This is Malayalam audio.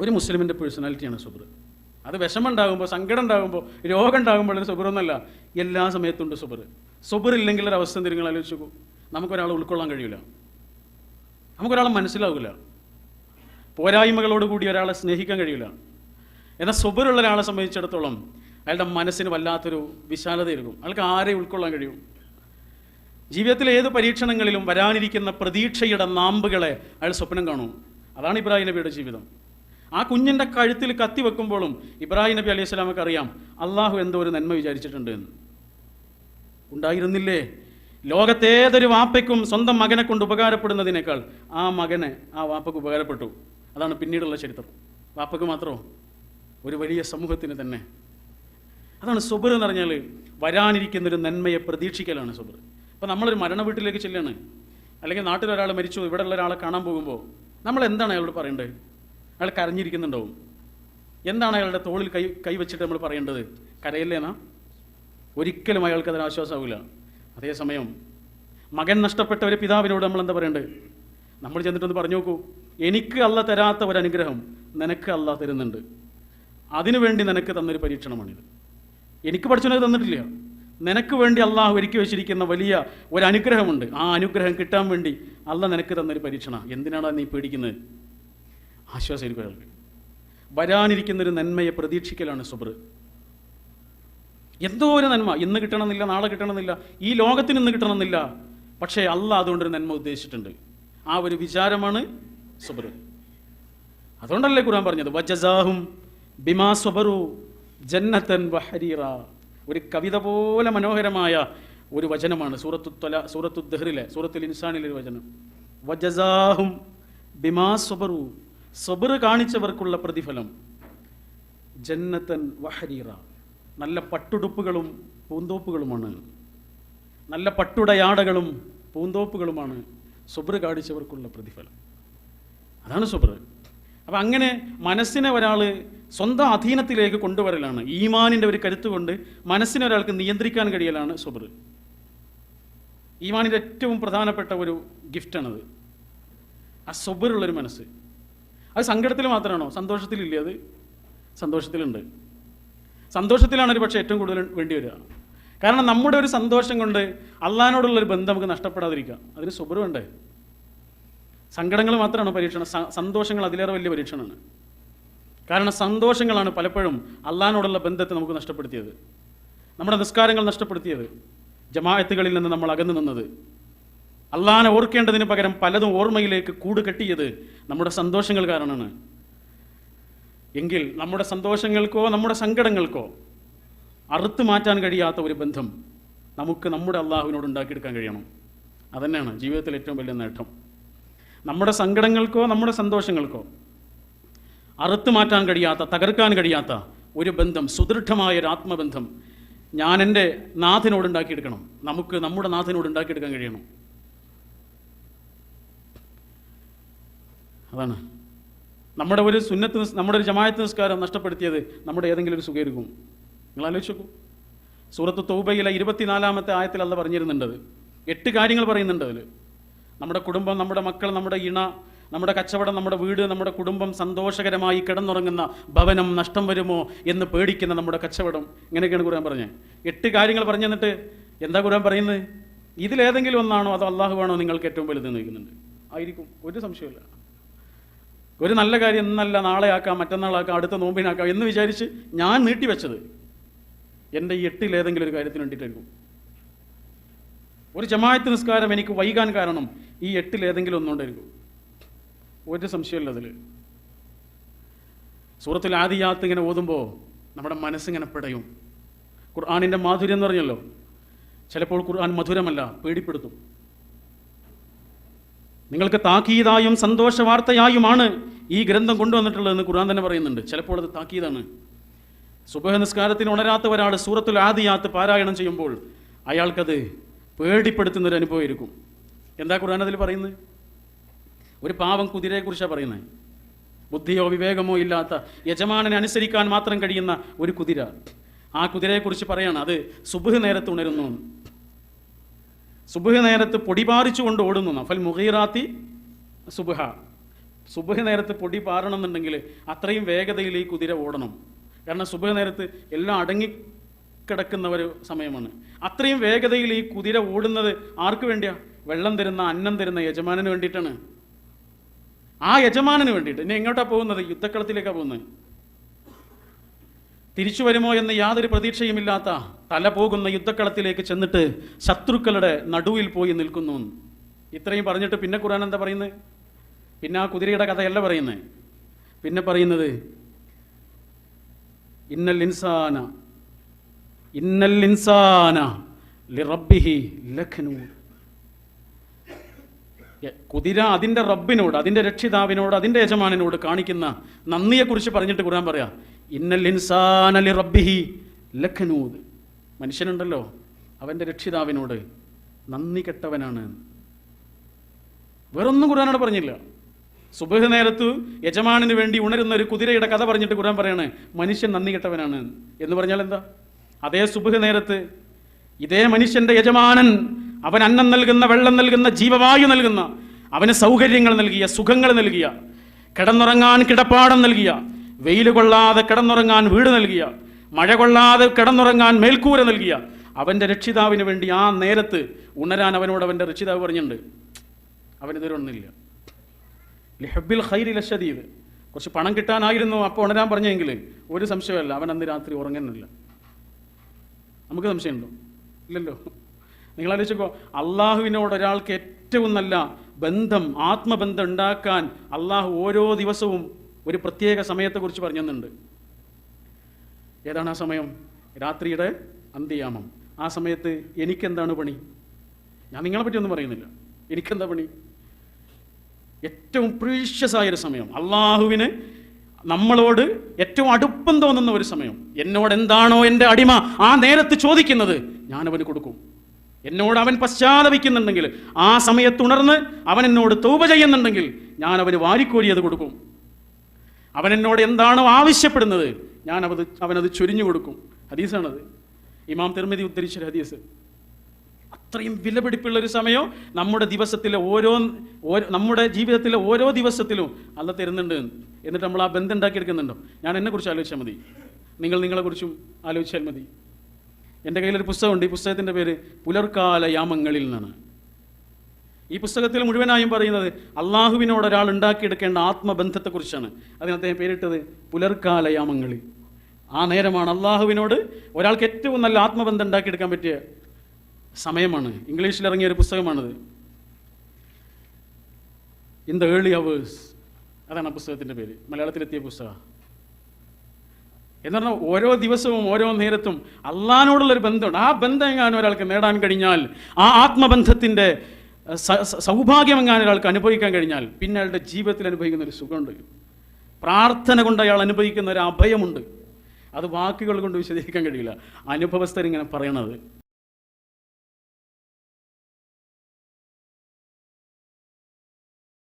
ഒരു മുസ്ലിമിന്റെ പേഴ്സണാലിറ്റിയാണ് സുബർ അത് വിഷമം ഉണ്ടാകുമ്പോൾ സങ്കടം ഉണ്ടാകുമ്പോൾ രോഗം ഉണ്ടാകുമ്പോൾ സുബറൊന്നല്ല എല്ലാ സമയത്തും ഉണ്ട് സുബർ സുബർ ഇല്ലെങ്കിൽ ഒരു അവസ്ഥ നിങ്ങൾ ആലോചിച്ചു നമുക്കൊരാൾ ഉൾക്കൊള്ളാൻ കഴിയില്ല നമുക്കൊരാളെ മനസ്സിലാവില്ല. പോരായ്മകളോട് കൂടി ഒരാളെ സ്നേഹിക്കാൻ കഴിയില്ല എന്നാൽ സുബറുള്ള ഒരാളെ സംബന്ധിച്ചിടത്തോളം അയാളുടെ മനസ്സിന് വല്ലാത്തൊരു വിശാലതയായിരിക്കും അയാൾക്ക് ആരെ ഉൾക്കൊള്ളാൻ കഴിയും? ജീവിതത്തിലെ ഏത് പരീക്ഷണങ്ങളിലും വരാനിരിക്കുന്ന പ്രതീക്ഷയുടെ നാമ്പുകളെ അയാൾ സ്വപ്നം കാണും. അതാണ് ഇബ്രാഹിം നബിയുടെ ജീവിതം. ആ കുഞ്ഞിന്റെ കഴുത്തിൽ കത്തി വെക്കുമ്പോഴും ഇബ്രാഹിം നബി അലൈഹി സ്വലാമക്ക് അറിയാം അള്ളാഹു എന്തോ ഒരു നന്മ വിചാരിച്ചിട്ടുണ്ട് എന്ന്. ഉണ്ടായിരുന്നില്ലേ? ലോകത്തേതൊരു വാപ്പയ്ക്കും സ്വന്തം മകനെ കൊണ്ട് ഉപകാരപ്പെടുന്നതിനേക്കാൾ ആ മകനെ ആ വാപ്പയ്ക്ക് ഉപകാരപ്പെട്ടു. അതാണ് പിന്നീടുള്ള ചരിത്രം. വാപ്പയ്ക്ക് മാത്രമോ? ഒരു വലിയ സമൂഹത്തിന് തന്നെ. അതാണ് സുബർ എന്ന് പറഞ്ഞാൽ വരാനിരിക്കുന്നൊരു നന്മയെ പ്രതീക്ഷിക്കലാണ് സുബർ. അപ്പോൾ നമ്മളൊരു മരണ വീട്ടിലേക്ക് ചെല്ലാണ്. അല്ലെങ്കിൽ നാട്ടിലൊരാൾ മരിച്ചു ഇവിടെ ഉള്ള ഒരാളെ കാണാൻ പോകുമ്പോൾ നമ്മൾ എന്താണ് അയാളോട് പറയേണ്ടത്? അയാൾ കരഞ്ഞിരിക്കുന്നുണ്ടാവും. എന്താണ് അയാളുടെ തോളിൽ കൈ കൈവച്ചിട്ട് നമ്മൾ പറയേണ്ടത്? കരയില്ലേന്നാ ഒരിക്കലും അയാൾക്ക് അതിന് ആശ്വാസമാവില്ല. അതേസമയം മകൻ നഷ്ടപ്പെട്ട ഒരു പിതാവിനോട് നമ്മൾ എന്താ പറയേണ്ടത് നമ്മൾ ചെന്നിട്ടൊന്ന് പറഞ്ഞു നോക്കൂ. എനിക്ക് അല്ല തരാത്ത ഒരു അനുഗ്രഹം നിനക്ക് അല്ല തരുന്നുണ്ട്. അതിനുവേണ്ടി നിനക്ക് തന്നൊരു പരീക്ഷണമാണിത്. എനിക്ക് പഠിച്ചവനത് തന്നിട്ടില്ല. നിനക്ക് വേണ്ടി അള്ളാഹു ഒരുക്കി വെച്ചിരിക്കുന്ന വലിയ ഒരു അനുഗ്രഹമുണ്ട് ആ അനുഗ്രഹം കിട്ടാൻ വേണ്ടി അല്ല നിനക്ക് തന്നൊരു പരീക്ഷണ. എന്തിനാണ് നീ പേടിക്കുന്നത് ആശ്വാസമായിരിക്കും അയാൾക്ക് വരാനിരിക്കുന്നൊരു നന്മയെ പ്രതീക്ഷിക്കലാണ് സുബർ. എന്തോ ഒരു നന്മ ഇന്ന് കിട്ടണമെന്നില്ല നാളെ കിട്ടണമെന്നില്ല ഈ ലോകത്തിന് ഇന്ന് കിട്ടണമെന്നില്ല. പക്ഷേ അല്ല അതുകൊണ്ടൊരു നന്മ ഉദ്ദേശിച്ചിട്ടുണ്ട്. ആ ഒരു വിചാരമാണ് സുബർ. അതുകൊണ്ടല്ലേ ഖുർആൻ പറഞ്ഞത്? വജസാഹും ബിമാ സ്വബറു ജന്നത്തൻ വഹരീറ. ഒരു കവിത പോലെ മനോഹരമായ ഒരു വചനമാണ് സൂറത്തു തൊല സൂറത്തു ദഹ്റിലെ സൂറത്തുൽ ഇൻസാനിലെ ഒരു വചനം. വജസാഹും ബിമാ സ്വബറു സ്വബർ കാണിച്ചവർക്കുള്ള പ്രതിഫലം. ജന്നത്തൻ വഹരീറ. നല്ല പട്ടുടുപ്പുകളും പൂന്തോപ്പുകളുമാണ്. നല്ല പട്ടുടയാടകളും പൂന്തോപ്പുകളുമാണ് സുബ്ര കാണിച്ചവർക്കുള്ള പ്രതിഫലം. അതാണ് സുബ്ര അപ്പം അങ്ങനെ മനസ്സിനെ ഒരാൾ സ്വന്തം അധീനത്തിലേക്ക് കൊണ്ടുവരലാണ്. ഈമാനിന്റെ ഒരു കരുത്ത് കൊണ്ട് മനസ്സിനെ ഒരാൾക്ക് നിയന്ത്രിക്കാൻ കഴിയലാണ് സുബ്ര ഈമാനിന്റെ ഏറ്റവും പ്രധാനപ്പെട്ട ഒരു ഗിഫ്റ്റാണത്. ആ സുബറുള്ളൊരു മനസ്സ്. അത് സങ്കടത്തിൽ മാത്രമാണോ? സന്തോഷത്തിലില്ലേ അത്? സന്തോഷത്തിലുണ്ട്. സന്തോഷത്തിലാണ് ഒരു പക്ഷേ ഏറ്റവും കൂടുതൽ വേണ്ടി വരിക. കാരണം നമ്മുടെ ഒരു സന്തോഷം കൊണ്ട് അള്ളഹാനോടുള്ള ഒരു ബന്ധം നമുക്ക് നഷ്ടപ്പെടാതിരിക്കുക അതിന് സുബർ വേണ്ടേ സങ്കടങ്ങൾ മാത്രമാണ് പരീക്ഷണം? സന്തോഷങ്ങൾ അതിലേറെ വലിയ പരീക്ഷണമാണ്. കാരണം സന്തോഷങ്ങളാണ് പലപ്പോഴും അള്ളഹാനോടുള്ള ബന്ധത്തെ നമുക്ക് നഷ്ടപ്പെടുത്തിയത്. നമ്മുടെ നിസ്കാരങ്ങൾ നഷ്ടപ്പെടുത്തിയത്. ജമാഅത്തുകളിൽ നിന്ന് നമ്മൾ അകന്നു നിന്നത്. അള്ളഹാനെ ഓർക്കേണ്ടതിന് പകരം പലതും ഓർമ്മയിലേക്ക് കൂട് കെട്ടിയത് നമ്മുടെ സന്തോഷങ്ങൾ കാരണമാണ് എങ്കിൽ നമ്മുടെ സന്തോഷങ്ങൾക്കോ നമ്മുടെ സങ്കടങ്ങൾക്കോ അറുത്തു മാറ്റാൻ കഴിയാത്ത ഒരു ബന്ധം നമുക്ക് നമ്മുടെ അള്ളാഹുവിനോട് ഉണ്ടാക്കിയെടുക്കാൻ കഴിയണം. അതന്നെയാണ് ജീവിതത്തിൽ ഏറ്റവും വലിയ നേട്ടം. നമ്മുടെ സങ്കടങ്ങൾക്കോ നമ്മുടെ സന്തോഷങ്ങൾക്കോ അറുത്തു മാറ്റാൻ കഴിയാത്ത തകർക്കാൻ കഴിയാത്ത ഒരു ബന്ധം സുദൃഢമായ ഒരു ആത്മബന്ധം ഞാൻ എന്റെ നാഥിനോട് ഉണ്ടാക്കിയെടുക്കണം. നമുക്ക് നമ്മുടെ നാഥിനോട് ഉണ്ടാക്കിയെടുക്കാൻ കഴിയണം. അതാണ്. നമ്മുടെ ഒരു സുന്നത്ത് നമ്മുടെ ഒരു ജമായത്ത് നിസ്കാരം നഷ്ടപ്പെടുത്തിയത് നമ്മുടെ ഏതെങ്കിലും ഒരു സുഖയിരിക്കും നിങ്ങൾ ആലോചിച്ച് സൂറത്ത് തൗബയിലെ ഇരുപത്തിനാലാമത്തെ ആയത്തിൽ അല്ല പറഞ്ഞിരുന്നുണ്ടത് എട്ട് കാര്യങ്ങൾ പറയുന്നുണ്ട് അതിൽ നമ്മുടെ കുടുംബം നമ്മുടെ മക്കൾ നമ്മുടെ ഇണ നമ്മുടെ കച്ചവടം നമ്മുടെ വീട് നമ്മുടെ കുടുംബം സന്തോഷകരമായി കിടന്നുറങ്ങുന്ന ഭവനം നഷ്ടം വരുമോ എന്ന് പേടിക്കുന്ന നമ്മുടെ കച്ചവടം. ഇങ്ങനെയൊക്കെയാണ് ഖുർആൻ പറഞ്ഞത്. എട്ട് കാര്യങ്ങൾ പറഞ്ഞു തന്നിട്ട് എന്താ ഖുർആൻ പറയുന്നത്? ഇതിലേതെങ്കിലും ഒന്നാണോ അതോ അള്ളാഹുവാണോ നിങ്ങൾക്ക് ഏറ്റവും വലുത് നിൽക്കുന്നുണ്ട് ആയിരിക്കും. ഒരു സംശയമില്ല ഒരു നല്ല കാര്യം ഇന്നല്ല നാളെ ആക്കാം മറ്റന്നാളാക്കാം അടുത്ത നോമ്പിനാക്കാം എന്ന് വിചാരിച്ച് ഞാൻ നീട്ടിവെച്ചത് എന്റെ എട്ടിൽ ഏതെങ്കിലും ഒരു കാര്യത്തിന് വേണ്ടിയിട്ടായിരിക്കും. ഒരു ജമായത്ത് നിസ്കാരം എനിക്ക് വൈകാൻ കാരണം ഈ എട്ടിൽ ഏതെങ്കിലും ഒന്നുകൊണ്ടായിരിക്കും. ഒരു സംശയമില്ല അതിൽ സൂറത്തിൽ ആദിയാത്ത് ഇങ്ങനെ ഓതുമ്പോൾ നമ്മുടെ മനസ്സിങ്ങനെ പിടയും. ഖുർആാനിന്റെ മാധുര്യം എന്ന് പറഞ്ഞല്ലോ. ചിലപ്പോൾ ഖുർആൻ മധുരമല്ല പേടിപ്പെടുത്തും. നിങ്ങൾക്ക് താക്കീതായും സന്തോഷ വാർത്തയായുമാണ് ഈ ഗ്രന്ഥം കൊണ്ടുവന്നിട്ടുള്ളതെന്ന് ഖുർആൻ തന്നെ പറയുന്നുണ്ട്. ചിലപ്പോൾ അത് താക്കീതാണ്. സുബഹ നിസ്കാരത്തിന് ഉണരാത്ത ഒരാൾ സൂറത്തുൽ ആദിയാത്ത് പാരായണം ചെയ്യുമ്പോൾ അയാൾക്കത് പേടിപ്പെടുത്തുന്നൊരു അനുഭവമായിരിക്കും എന്താ ഖുർആൻ അതിൽ പറയുന്നത്? ഒരു പാവം കുതിരയെക്കുറിച്ചാണ് പറയുന്നത്. ബുദ്ധിയോ വിവേകമോ ഇല്ലാത്ത യജമാനനെ അനുസരിക്കാൻ മാത്രം കഴിയുന്ന ഒരു കുതിര. ആ കുതിരയെക്കുറിച്ച് പറയാണ്. അത് സുബഹ് നേരത്ത് ഉണരുന്നു. സുബഹ് നേരത്ത് പൊടി പാറിച്ചുകൊണ്ട് ഓടുന്നു നഫൽ മുഹീറാത്തി സുബുഹ. സുബഹ നേരത്ത് പൊടി പാറണമെന്നുണ്ടെങ്കിൽ അത്രയും വേഗതയിൽ ഈ കുതിര ഓടണം. കാരണം സുബഹ നേരത്ത് എല്ലാം അടങ്ങി കിടക്കുന്ന ഒരു സമയമാണ്. അത്രയും വേഗതയിൽ ഈ കുതിര ഓടുന്നത് ആർക്ക് വേണ്ടിയാ? വെള്ളം തരുന്ന അന്നം തരുന്ന യജമാനന് വേണ്ടിയിട്ടാണ്. ആ യജമാനന് വേണ്ടിയിട്ട്. ഇനി എങ്ങോട്ടാ പോകുന്നത്? യുദ്ധക്കളത്തിലേക്കാണ് പോകുന്നത്. തിരിച്ചു വരുമോ എന്ന് യാതൊരു പ്രതീക്ഷയുമില്ലാത്ത തല പോകുന്ന യുദ്ധക്കളത്തിലേക്ക് ചെന്നിട്ട് ശത്രുക്കളുടെ നടുവിൽ പോയി നിൽക്കുന്നു ഇത്രയും പറഞ്ഞിട്ട് പിന്നെ ഖുർആൻ എന്താ പറയുന്നത്? പിന്നെ ആ കുതിരയുടെ കഥയല്ല പറയുന്നത്. പിന്നെ പറയുന്നത് ഇന്നൽ ഇൻസാന ഇന്നൽ ഇൻസാന ലിറബിഹി ലഖ്നൂർ കുതിര അതിന്റെ റബ്ബിനോട് അതിന്റെ രക്ഷിതാവിനോട് അതിന്റെ യജമാനോട് കാണിക്കുന്ന നന്ദിയെക്കുറിച്ച് പറഞ്ഞിട്ട് ഖുർആൻ പറയാം ഇന്നൽ ഇൻസാനലി റബ്ബിഹി ലഖനൂദ് മനുഷ്യനുണ്ടല്ലോ അവന്റെ രക്ഷിതാവിനോട് നന്ദി കെട്ടവനാണ്. വേറൊന്നും കുറാനോട് പറഞ്ഞില്ല. സുബഹ് നേരത്ത് യജമാനന് വേണ്ടി ഉണരുന്ന ഒരു കുതിരയുടെ കഥ പറഞ്ഞിട്ട് ഖുർആൻ പറയാണ് മനുഷ്യൻ നന്ദി കെട്ടവനാണ്. എന്ന് പറഞ്ഞാൽ എന്താ? അതേ സുബഹ് നേരത്ത് ഇതേ മനുഷ്യന്റെ യജമാനൻ അവൻ അന്നം നൽകുന്ന വെള്ളം നൽകുന്ന ജീവവായു നൽകുന്ന അവന് സൗകര്യങ്ങൾ നൽകിയ സുഖങ്ങൾ നൽകിയ കിടന്നുറങ്ങാൻ കിടപ്പാടം നൽകിയ വെയിൽ കൊള്ളാതെ കിടന്നുറങ്ങാൻ വീട് നൽകിയ മഴ കൊള്ളാതെ കിടന്നുറങ്ങാൻ മേൽക്കൂര നൽകിയ അവന്റെ രക്ഷിതാവിന് വേണ്ടി ആ നേരത്ത് ഉണരാൻ അവനോട് അവന്റെ രക്ഷിതാവ് പറഞ്ഞിട്ടുണ്ട്. അവനിതുവരെ ഒന്നില്ല. ലിഹബിൽ ഹൈരി ലഷദീദ് കുറച്ച് പണം കിട്ടാനായിരുന്നു അപ്പോൾ ഉണരാൻ പറഞ്ഞെങ്കിൽ ഒരു സംശയമല്ല അവൻ അന്ന് രാത്രി ഉറങ്ങുന്നില്ല. നമുക്ക് സംശയമുണ്ടോ? ഇല്ലല്ലോ. നിങ്ങൾ ആലോചിച്ചോ അള്ളാഹുവിനോട് ഒരാൾക്ക് ഏറ്റവും നല്ല ബന്ധം ആത്മബന്ധം ഉണ്ടാക്കാൻ അള്ളാഹു ഓരോ ദിവസവും ഒരു പ്രത്യേക സമയത്തെക്കുറിച്ച് പറഞ്ഞു തന്നുണ്ട് ഏതാണ് ആ സമയം? രാത്രിയുടെ അന്ത്യയാമം. ആ സമയത്ത് എനിക്കെന്താണ് പണി? ഞാൻ നിങ്ങളെ പറ്റി ഒന്നും പറയുന്നില്ല. എനിക്കെന്താ പണി? ഏറ്റവും പ്രീഷ്യസ് ആയൊരു സമയം. അള്ളാഹുവിന് നമ്മളോട് ഏറ്റവും അടുപ്പം തോന്നുന്ന ഒരു സമയം. എന്നോട് എന്താണോ എന്റെ അടിമ ആ നേരത്ത് ചോദിക്കുന്നത് ഞാനവന് കൊടുക്കും. എന്നോട് അവൻ പശ്ചാത്തപിക്കുന്നുണ്ടെങ്കിൽ ആ സമയത്ത് ഉണർന്ന് അവൻ എന്നോട് തൂപ ചെയ്യുന്നുണ്ടെങ്കിൽ ഞാൻ അവന് വാരിക്കോരിയത് കൊടുക്കും. അവൻ എന്നോട് എന്താണോ ആവശ്യപ്പെടുന്നത് ഞാൻ അവത് അവനത് ചൊരിഞ്ഞു കൊടുക്കും. ഹദീസാണത്. ഇമാം തിർമിതി ഉദ്ധരിച്ച ഹദീസ്. അത്രയും വിലപിടിപ്പുള്ള ഒരു സമയം നമ്മുടെ ദിവസത്തിലെ ഓരോ നമ്മുടെ ജീവിതത്തിലെ ഓരോ ദിവസത്തിലും അല്ല തരുന്നുണ്ട് എന്നിട്ട് നമ്മൾ ആ ബന്ധം ഉണ്ടാക്കിയെടുക്കുന്നുണ്ടോ? ഞാൻ എന്നെക്കുറിച്ച് ആലോചിച്ചാൽ മതി. നിങ്ങൾ നിങ്ങളെക്കുറിച്ചും ആലോചിച്ചാൽ മതി. എന്റെ കയ്യിലൊരു പുസ്തകമുണ്ട്. ഈ പുസ്തകത്തിന്റെ പേര് പുലർക്കാല യാമങ്ങളിൽ നിന്നാണ്. ഈ പുസ്തകത്തിൽ മുഴുവനായും പറയുന്നത് അള്ളാഹുവിനോട് ഒരാൾ ഉണ്ടാക്കിയെടുക്കേണ്ട ആത്മബന്ധത്തെക്കുറിച്ചാണ്. അതിന് അദ്ദേഹം പേരിട്ടത് പുലർക്കാലയാമങ്ങളിൽ ആ നേരമാണ് അള്ളാഹുവിനോട് ഒരാൾക്ക് ഏറ്റവും നല്ല ആത്മബന്ധം ഉണ്ടാക്കിയെടുക്കാൻ പറ്റിയ സമയമാണ്. ഇംഗ്ലീഷിൽ ഇറങ്ങിയ ഒരു പുസ്തകമാണിത്. ഇൻ ദ ഏർലി അവേഴ്സ് അതാണ് ആ പുസ്തകത്തിന്റെ പേര്. മലയാളത്തിലെത്തിയ പുസ്തകം. എന്ന് പറഞ്ഞാൽ ഓരോ ദിവസവും ഓരോ നേരത്തും അള്ളഹാനോടുള്ളൊരു ബന്ധമുണ്ട്. ആ ബന്ധം എങ്ങാനും ഒരാൾക്ക് നേടാൻ കഴിഞ്ഞാൽ ആ ആത്മബന്ധത്തിന്റെ സൗഭാഗ്യം എങ്ങാനും ഒരാൾക്ക് അനുഭവിക്കാൻ കഴിഞ്ഞാൽ പിന്നെ അയാളുടെ ജീവിതത്തിൽ അനുഭവിക്കുന്ന ഒരു സുഖമുണ്ട്. പ്രാർത്ഥന കൊണ്ട് അയാൾ അനുഭവിക്കുന്ന ഒരു അഭയമുണ്ട്. അത് വാക്കുകൾ കൊണ്ട് വിശദീകരിക്കാൻ കഴിയില്ല. അനുഭവസ്ഥരിങ്ങനെ പറയണത്.